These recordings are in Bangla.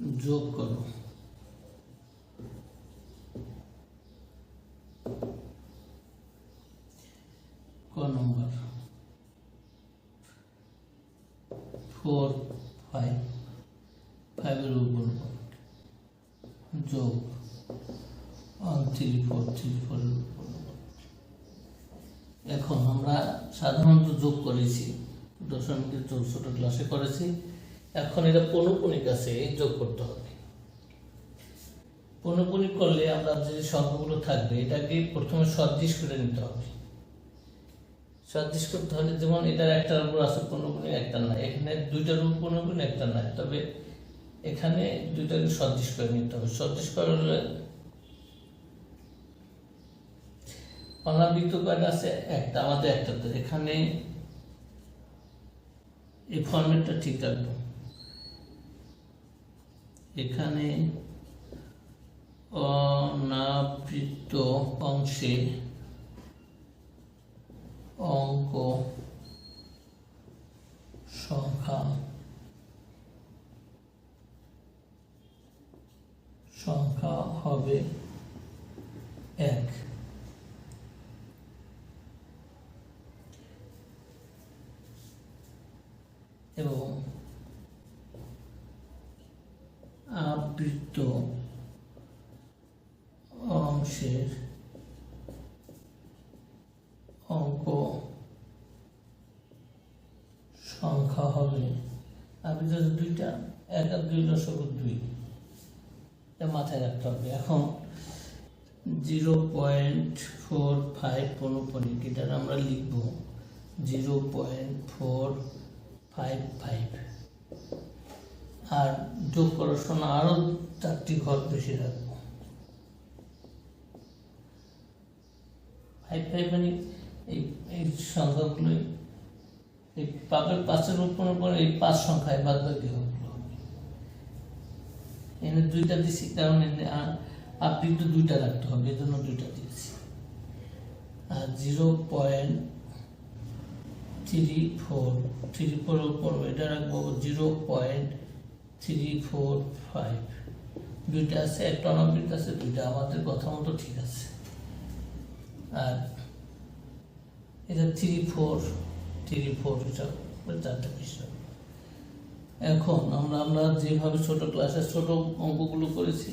যোগ করো। ক নম্বর? ফোর ফাইভ ফাইভের উপর যোগ। থ্রি ফোর থ্রি ফোরের উপর। এখন আমরা সাধারণত যোগ করেছি। দশমিকের ছোট ক্লাসে করেছি। এখন এটা পনুপনিক আছে যোগ করতে হবে। পনুপনিক করলে আমরা যে সংখ্যাগুলো থাকবে, এটাকে প্রথমে সদৃশ করে নিতে হবে। সদৃশ করতে হলে যেমন এটার একটার উপর আছে পনুপনিক একটা না এখানে দুইটার উপর পনুপনিক একটা নাই। তবে এখানে দুইটাকে সদৃশ করে নিতে হবে। সদৃশ করলে অনাবৃত কয়টা আছে, একটা, আমাদের একটা তো এখানে এই ফর্মেটটা ঠিক রাখব। এখানে অনাবৃত্ত অংশে অঙ্ক সংখ্যা সংখ্যা হবে এক। এবং আবৃত অংশের অঙ্ক সংখ্যা হবে আবৃত দুইটা, এক আর দুই দশক দুই। মাথায় রাখতে হবে। এখন জিরো পয়েন্ট ফোর ফাইভ পনুপনিক এটা আমরা লিখব। Zero point four five five. আর যোগ করার সময় চারটি ঘর বেশি রাখব। ফাইভ ফাইভ মানে এই এই এই পাঁচের এই পাঁচ সংখ্যায় বাদ বাকি এনে দুইটা দিছি, কারণ এনে আপনি তো দুইটা রাখতে হবে, এই জন্য দুইটা দিয়েছি আর zero point three four three four উপর এটা রাখব zero point three four five দুইটা আছে, একটা অনাবৃত আছে, দুইটা আমাদের কথা মতো ঠিক আছে। আর এটা থ্রি ফোর থ্রি ফোর চারটা বিষয় এখন আমরা আমরা যেভাবে ছোট ক্লাসে ছোট অঙ্কগুলো করেছি,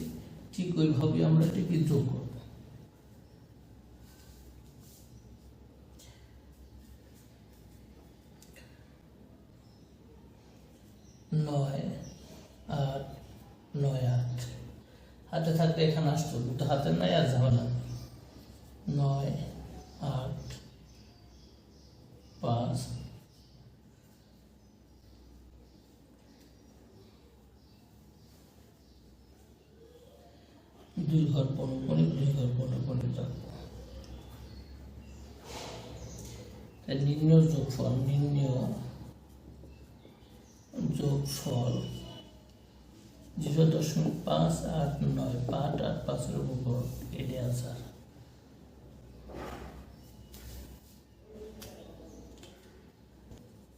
ঠিক ওইভাবে আমরা এটিকে যোগ করব। নয়। নয় আট হাতে থাকলে এখানে আসতো কিন্তু হাতের নাই আর ঝামেলা। নয়, আট, পাঁচ। দুই ঘর পনেরো দুই ঘর পনেরো থাকব তাই নির্ণয় যোগফল নির্ণয় যোগফল জিরো দশমিক পাঁচ আট নয় পাঁচ আট পাঁচের উপর এটি আনসার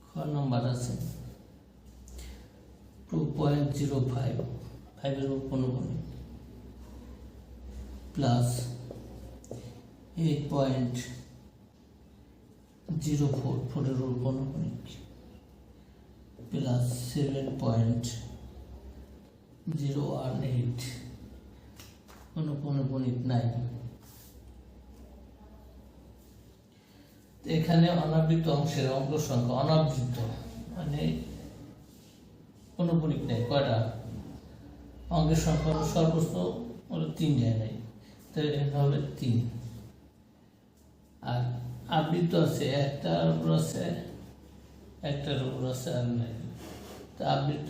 খ নম্বর আছে। টু পয়েন্ট জিরো ফাইভ ফাইভের উপর পনেরো plus eight point zero four ফোরের অনুপানিক plus seven point zero one eight. অনুপনিক nine এখানে অনাবৃত অংশের অঙ্ক সংখ্যা অনাবৃত মানে অনুপনিক নেই, কয়টা? অঙ্কের সংখ্যা সর্বোচ্চ তিন যায় নাই। তো এখানে হবে তিন। আর আবৃত আছে, একটার উপর আছে, একটার উপর আছে আর নাই। তো আবৃত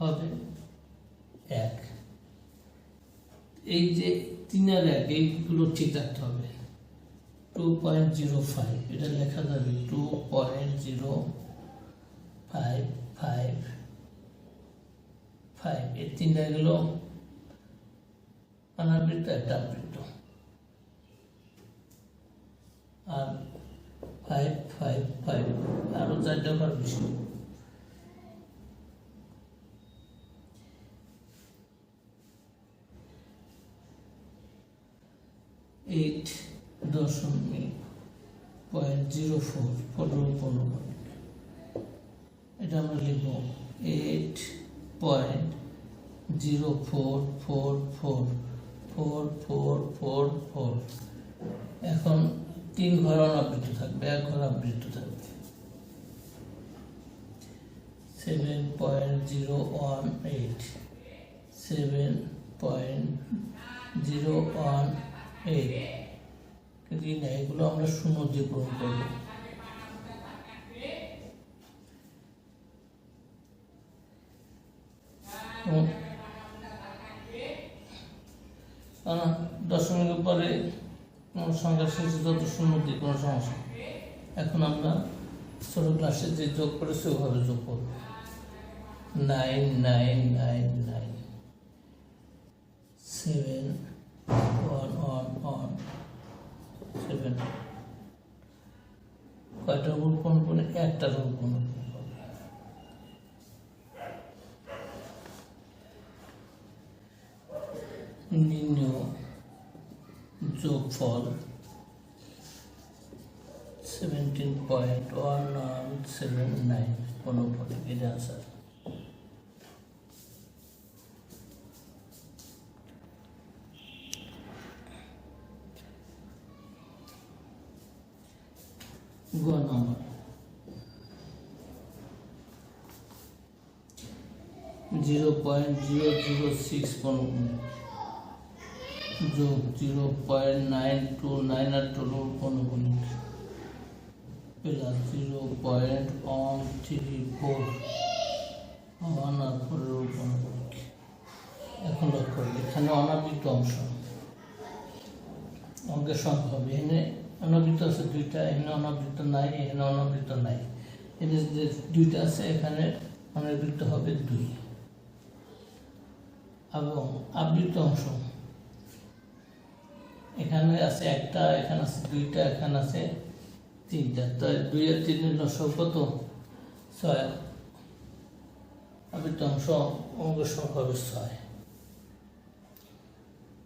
হবে এক। এই যে তিন আর এক এইগুলো ঠিক রাখতে হবে। টু পয়েন্ট জিরো ফাইভ এটা লেখা যাবে two point zero five five five এই তিনটা গেল অনাবৃত্ত একটা আবৃত্ত আর ফাইভ ফাইভ ফাইভ আরও চারটা ঘর বেশি এইট দশমিক পয়েন্ট জিরো ফোর পনেরো পনেরো এটা আমরা লিখব eight point zero four four four four four four four এখন তিন ঘর অনাবৃত থাকবে, এক ঘর আবৃত থাকবে। Seven point zero one eight seven point zero one কিন্তু এগুলো আমরা শূন্য দিয়ে করব কারণ দশমিকের পরে কোনো সংখ্যার শেষে যত শূন্য দিয়ে কোনো সমস্যা এখন আমরা ছোটো ক্লাসে যে যোগ করেছি, ওভাবে যোগ করব। Nine nine nine nine, seven one one one seven কয়টা রুল কোন কোন একটা রুল কোন নির্ণয় যোগফল seventeen point one seven nine কোনো পদে আনসার গ নম্বর zero point zero zero six পনেরো যোগ zero point nine two nine আর টুর অনুগুণিত plus zero point one three four, one আর ফোরের অনুগুণিত এখন লক্ষ্য এখানে অনাবৃত অংশ। অঙ্কের সংখ্যা হবে এখানে অনাবৃত আছে দুইটা, এখানে অনাবৃত নাই, এখানে অনাবৃত নাই। এখানে যে দুইটা আছে, এখানে অনাবৃত হবে দুই। এবং আবৃত অংশ। এখানে আছে একটা, এখানে আছে দুইটা, এখানে আছে তিনটা। তো দুই আর তিনের লসক কত ছয়। আবৃত অংশ সংখ্যা হবে ছয়।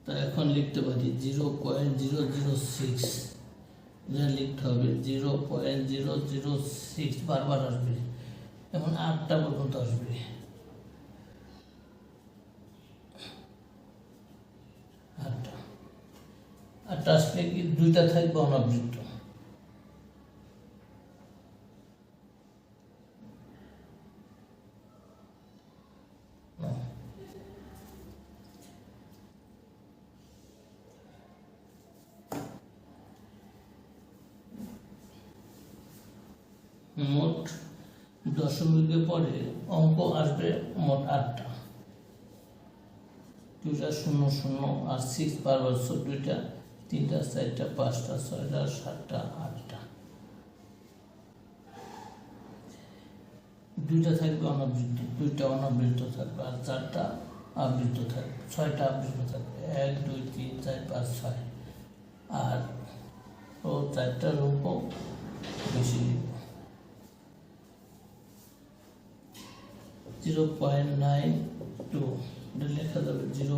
তা এখন লিখতে পারি zero point zero zero six. লিখতে হবে zero point zero zero six বারবার আসবে এখন আটটা পর্যন্ত আসবে। আটটা। আটটা আসলে কি দুইটা থাকবে অনাবৃত না। মোট দশমিকের পরে অঙ্ক আসবে মোট আটটা। দুইটা শূন্য শূন্য আর সিক্স বারবার দুইটা, তিনটা, চারটা, পাঁচটা, ছয়টা, সাতটা, আটটা। দুইটা থাকবে অনাবৃত দুইটা অনাবৃত থাকবে আর চারটা আবৃত থাকবে, ছয়টা আবৃত থাকবে। এক, দুই, তিন, চার, পাঁচ, ছয়। আর ও চারটা রূপ বেশি জিরো পয়েন্ট নাইন টু এটা লেখা যাবে zero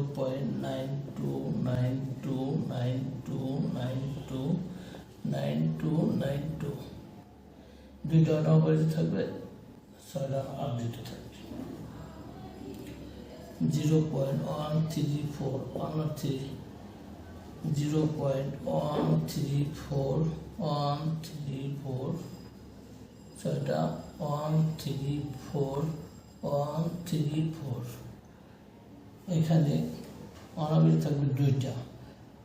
nine two nine two nine two nine two nine two nine two দুইটা অনাবৃত থাকবে, ছয়টা আবৃত থাকবে। Zero point one three four one three zero point one three four one three four ছয়টা one three four one, three, four. এখানে অনাবৃত থাকবে দুইটা।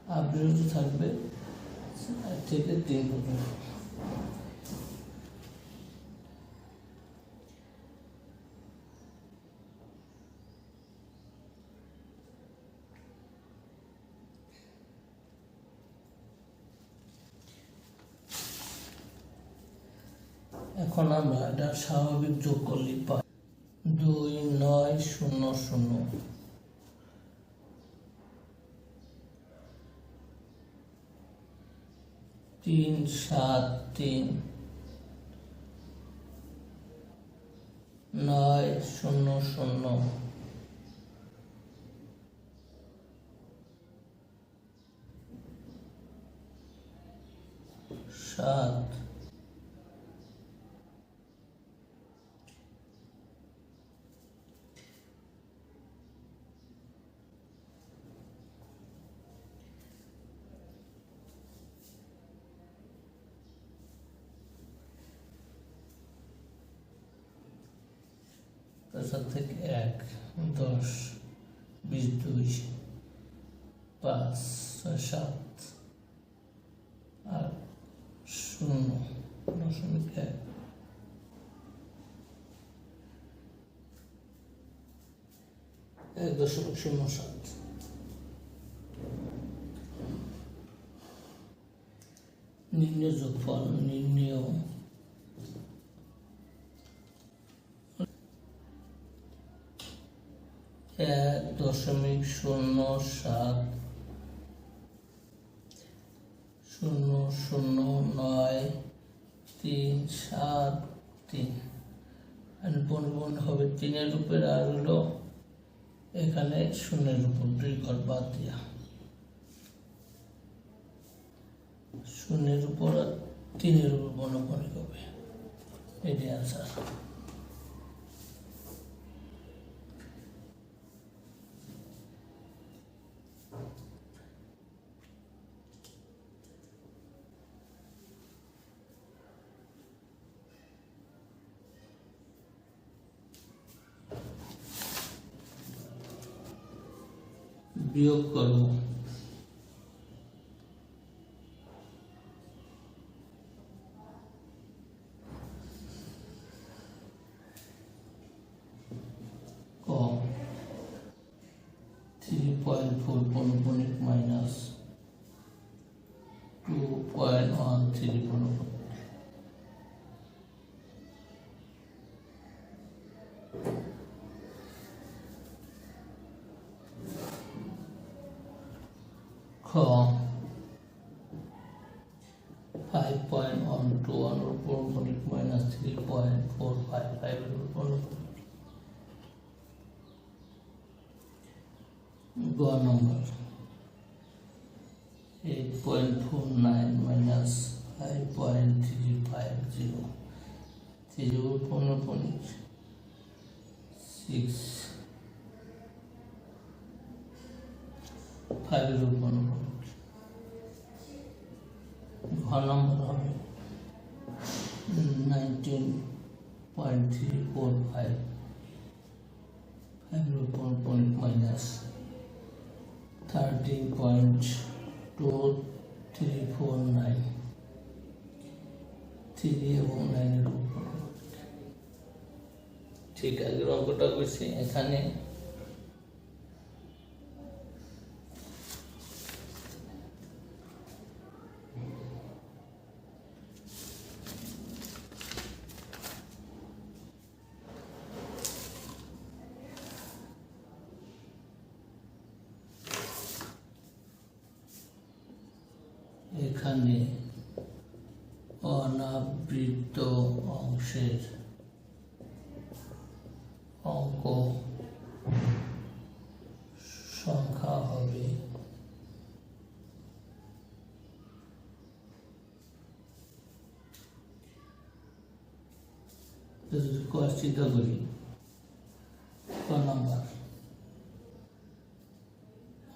আবৃত থাকবে থেকে তিন পর্যন্ত এখন আমরা এটা স্বাভাবিক যোগ করলে পাই শূন্য তিন সাত তিন নয় শূন্য শূন্য। সাত তার থেকে এক দশ বিশ দুই পাঁচ ছয় সাত আর শূন্য দশমিক এক এক দশমিক শূন্য সাত নির্ণয় যোগফল নির্ণয় এক দশমিক শূন্য সাত, শূন্য শূন্য নয়, তিন সাত, তিন। বনবন হবে তিনের উপর আর হলো এখানে শূন্যের উপর, দুই ঘর বাদ দিয়া। শূন্যের উপর তিনের উপর বনবনিক হবে। এটি আনসার বিয়োগ করব কম three point four পনপনিক minus two point one three 5 5 into 4 number 8.49 minus 5.350 3 upon 6 5 upon 19 point three four five five Rupan point minus thirteen point two three four nine three এবং নাইনের উপর ঠিক আছে অঙ্কটা ऐसा नहीं। চিন্তা করি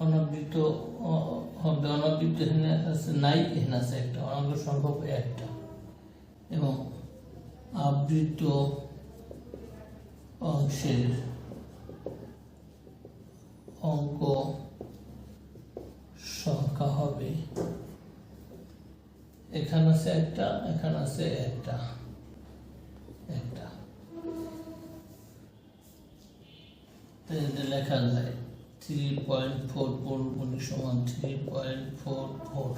অনাবৃত হবে অনাবৃত নাই আছে একটা সংখ্যা হবে একটা এবং আবৃত অংশের অঙ্ক সংখ্যা হবে এখানে আছে একটা এখানে আছে একটা লেখা যায় থ্রি পয়েন্ট ফোর ফোর সমান থ্রি পয়েন্ট ফোর ফোর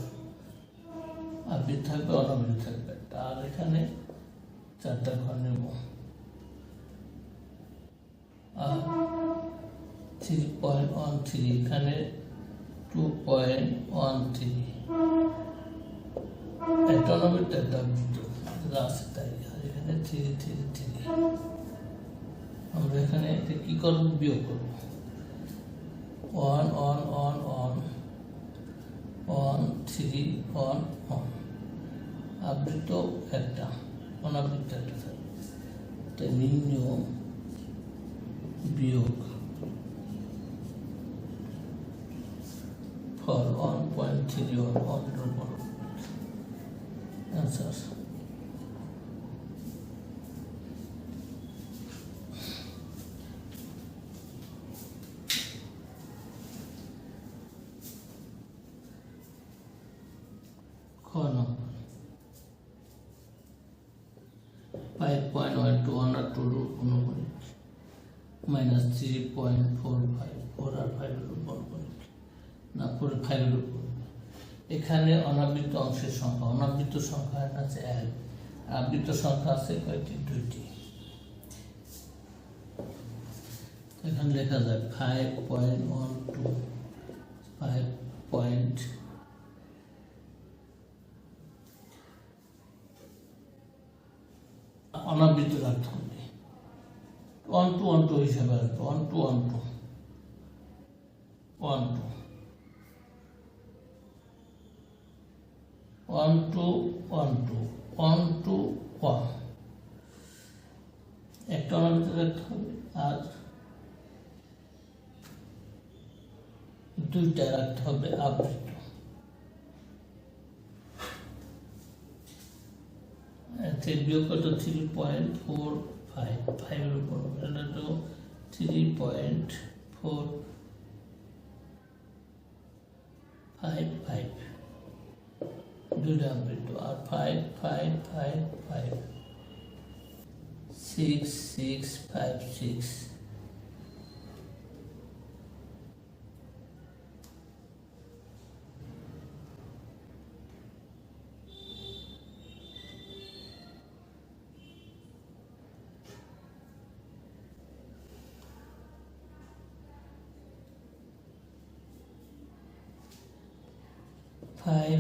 আবৃত থাকবে অনাবৃত থাকবে। আর এখানে চারটা ঘর নেব। আর থ্রি পয়েন্ট ওয়ান থ্রি এখানে টু পয়েন্ট ওয়ান থ্রি একটা অনাবৃত একটা আছে তাই। আর এখানে থ্রি থ্রি থ্রি আমরা এখানে এটা কি করব? বিয়োগ করব। one one one one one three one one আবৃত একটা অনাবৃত একটা থাকবে তাই নির্ণয় বিয়োগ for one point three one ওয়ানের Minus three point four five four আর ফাইভের উপর না ফোর ফাইভের উপর এখানে অনাবৃত অংশের সংখ্যা, অনাবৃত সংখ্যা আছে এক, আবৃত সংখ্যা আছে কয়টি? দুইটি। এখানে লেখা যায় five point one two five point অনাবৃত রাখতে হবে। ওয়ান টু ওয়ান টু হিসাবে রাখতে one two one two one two one two one two one two one একটা অনাবৃত রাখতে হবে। আর দুইটা রাখতে হবে আবৃত বিয়োগ কত থ্রি পয়েন্ট ফোর ফাইভ ফাইভের উপর এটা তো three point four five five দুইটা আবৃত আর five five five five six six five six five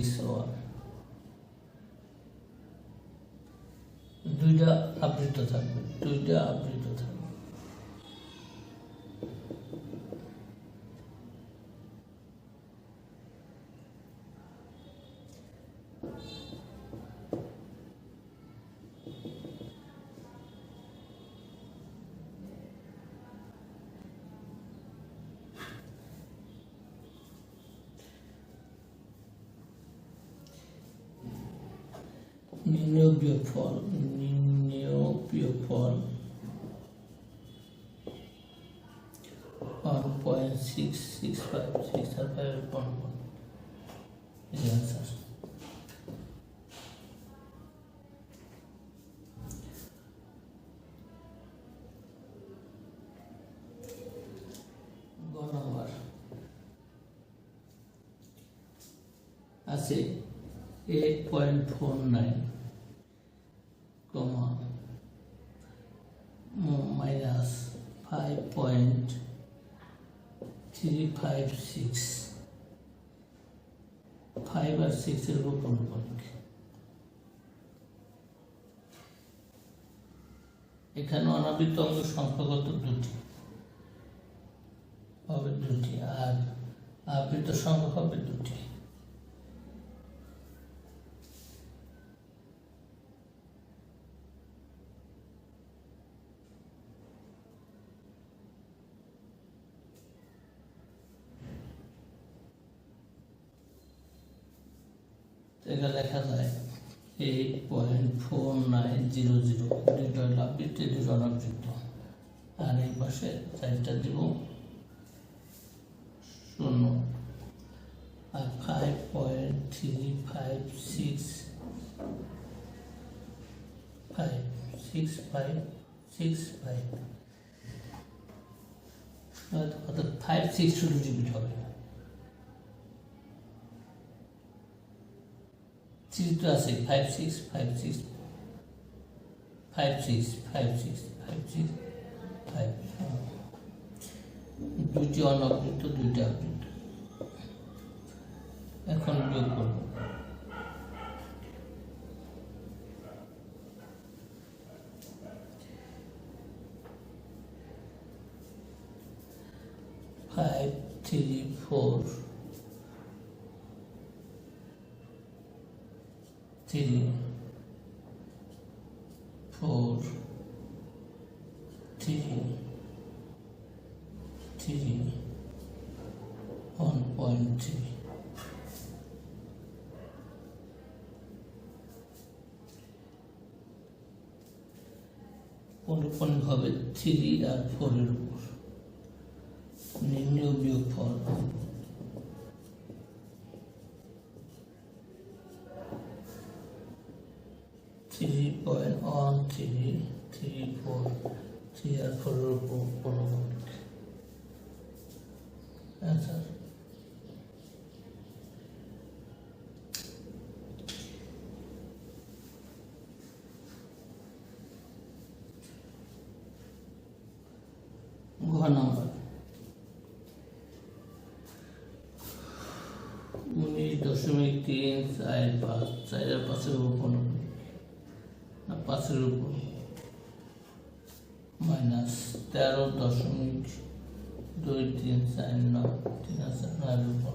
six দুইটা আবৃত থাকবে দুইটা আবৃত Neobiopol. 8.49 five point three five six. Five আর সিক্সের উপর এখানে অনাবৃত অঙ্গ সংখ্যাগত দুটি। হবে দুটি। আর আবৃত সংখ্যা হবে দুটি এটা লেখা যায় eight point four nine zero zero দুটো হলো আবৃত্তি আর এই পাশে চারটা দিব শূন্য আর five point three five six five six five six five অর্থাৎ ফাইভ সিক্স শুধু রিপিট হবে সিক্স তো আছে five six five six five six five six five six five দুইটি অনাবৃত দুইটা আবৃত এখন বিয়োগ করব five three four three four three three one point three অনুপনিক হবে থ্রি আর ফোরের উপর নির্ণয় বিয়োগ ফল three point one three three four three আর ফোরের উপর অনুপনিক অ্যান্সার ঘ নম্বর উনিশ দশমিক তিন, চার, পাঁচ চারের পাঁচের উপর না, পাঁচের উপর। মাইনাস তেরো দশমিক দুই তিন চার নয়, তিন হাজার নয়ের উপর।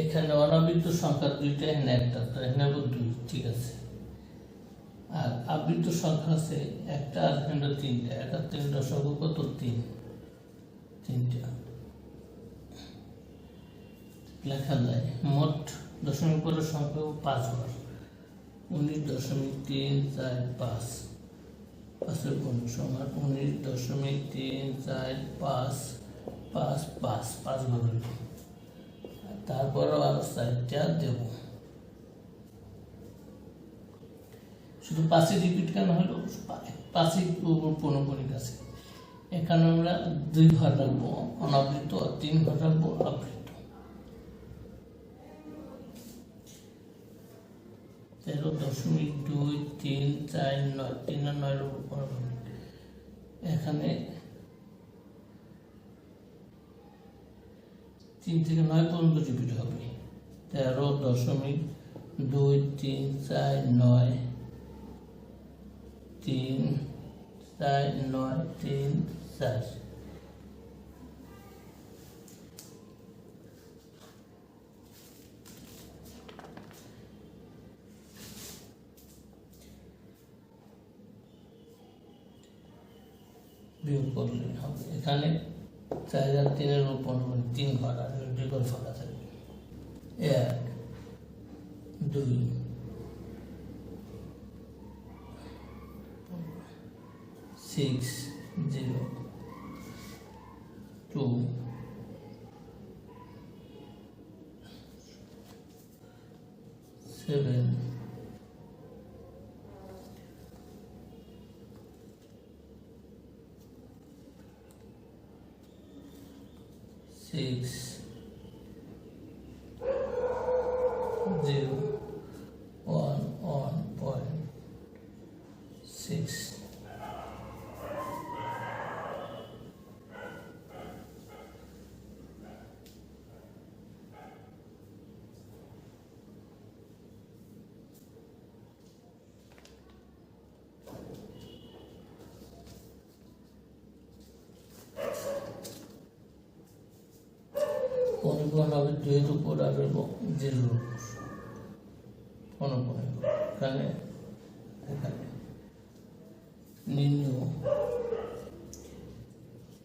এখানে অনাবৃত সংখ্যা দুইটা, এখানে একটা, তো এখানে দুই, ঠিক আছে। আর আবৃত সংখ্যা আছে একটা আর এখানে তিনটা তিনটা সংখ্যা কত তিন, তিনটা। লেখা যায়, মোট দশমিক পরের সংখ্যা পাঁচ বার। উনিশ দশমিক তিন চার পাঁচ। পাঁচের কোন সমান উনিশ দশমিক তিন চার পাঁচ পাঁচ পাঁচ পাঁচ ঘর হইল তারপর আরও চারটা দেব। শুধু পাঁচে রিপিট কেন হলো? পাঁচই পৌনপনিক আছে। এখানে আমরা দুই ঘর রাখব অনাবৃত আর তিন ঘর রাখব আবৃত। তেরো দশমিক দুই তিন চার নয়, তিন পৌনপনিক এখানে তিন থেকে নয় পর্যন্ত রিপিট হবে। তেরো দশমিক দুই তিন চার নয় তিন, চার, নয়, তিন, চার। বিয়োগ করলে হবে। এখানে চার আর তিনের উপর তিন ঘর আর দুই ফাঁকা থাকবে এক, দুই সিক্স জিরো টু সেভেন আর হইব জিরোর উপর অনুপূর্ণ এখানে এখানে। নিম্ন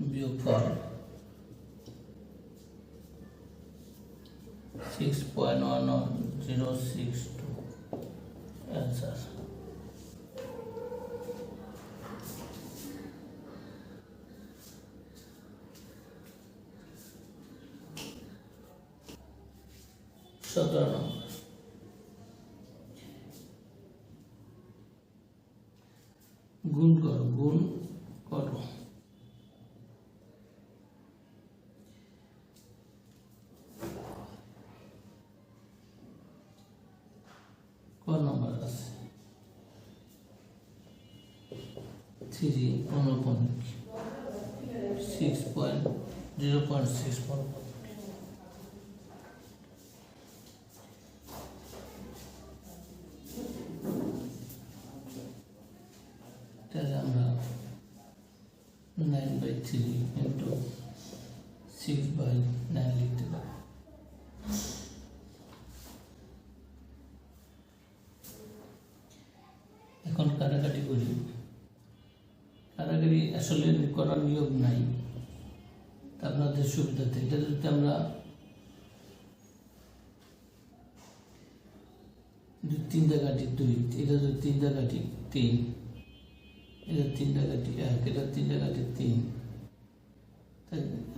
বিয়োগফল six point one zero six two answer সতেরো নম্বর গুণ করো গুণ করো ক নম্বর আছে three অনুপনিক six point zero point six অনুপনিক তাহলে আমরা nine by three into six by nine লিখতে পারি এখন কাটাকাটি করি কাটাকাটি আসলে করার নিয়োগ নাই। আপনাদের সুবিধাতে এটা যদি আমরা তিনটা কাটি দুই, এটা যদি তিনটা কাটি তিন, এটা তিনটা কাটি এক, এটা তিনটা কাটি তিন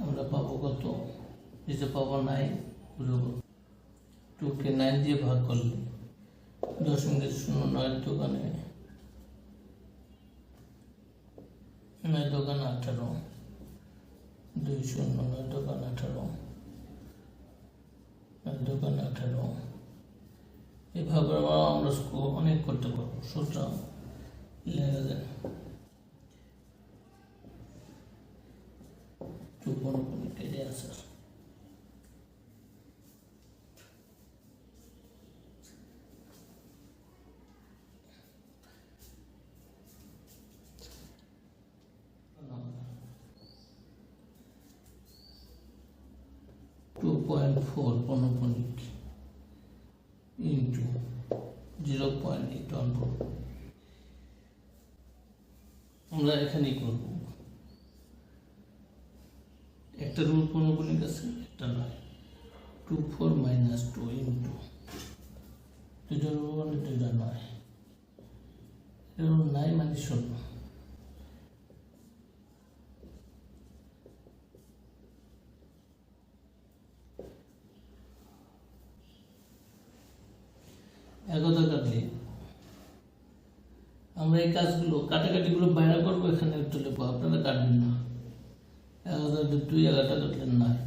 আমরা পাবো কত? যেটা পাবো নাই টুকে নাইন দিয়ে ভাগ করলে দশমিকের শূন্য নয়ের দোকানে নয় দোকান আঠারো। দুই শূন্য নয় দোকান আঠারো। নয় দোকান আঠারো এভাবে আমরা অনেক করতে পারব। সুতরাং। লেখা যায় টু পনেরো কেটে আসার two point four পনপনিক into zero point eight one four আমরা এখানেই করব একটা রুল পনপনিক আছে একটা নয় two four minus two into. দুইটা রুল দুইটা নয়। রুল নাই মানে শূন্য একতা কাটলে আমরা এই কাজগুলো, কাটাকাটিগুলো বাইরে করব, এখানে একটু লেখো আপনারা কাটবেন না। একতা কাটলে দুই এগারোটা নয়।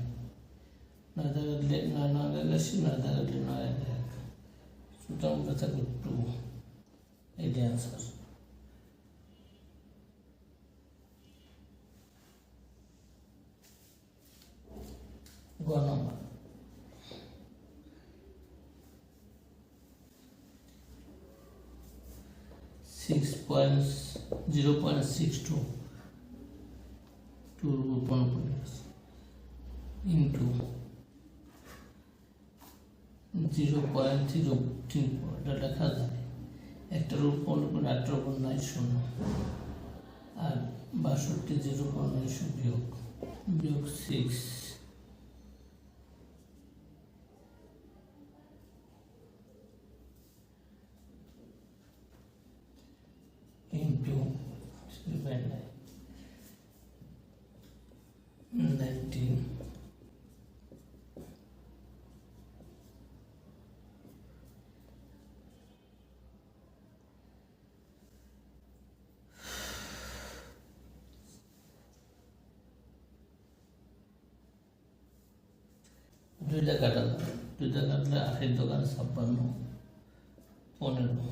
এক এক সুতরাং থাকবে গ নম্বর। Six point zero point six two two পনেরো into জিরো পয়েন্ট জিরো তিন এটা লেখা যায় একটা রূপ পনেরো পয়েন্ট পয়েন্ট নয় শূন্য। আর বাষট্টি জিরো পয়েন্ট নয়শো বিয়োগ বিয়োগ সিক্স into divided nineteen. দুইটা কাটালাম দুইটা কাটলে আঠের দোকানে ছাপ্পান্ন পনেরো।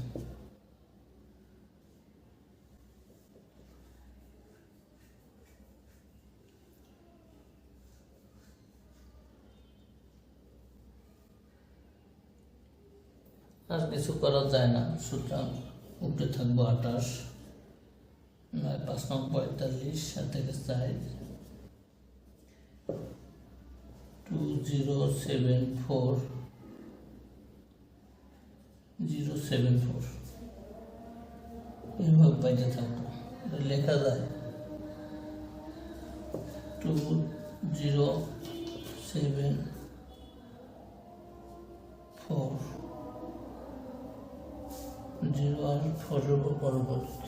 আর কিছু করা যায় না। সুতরাং উপরে থাকব আঠাশ, নয়, পাঁচ নং পঁয়তাল্লিশ, সাত থেকে চার। Two, zero, seven, four. Zero, seven, four. এইভাবে বাইতে থাকব। লেখা যায়। Two, zero, seven, four. Zero আর ফোরের উপর পরবর্তী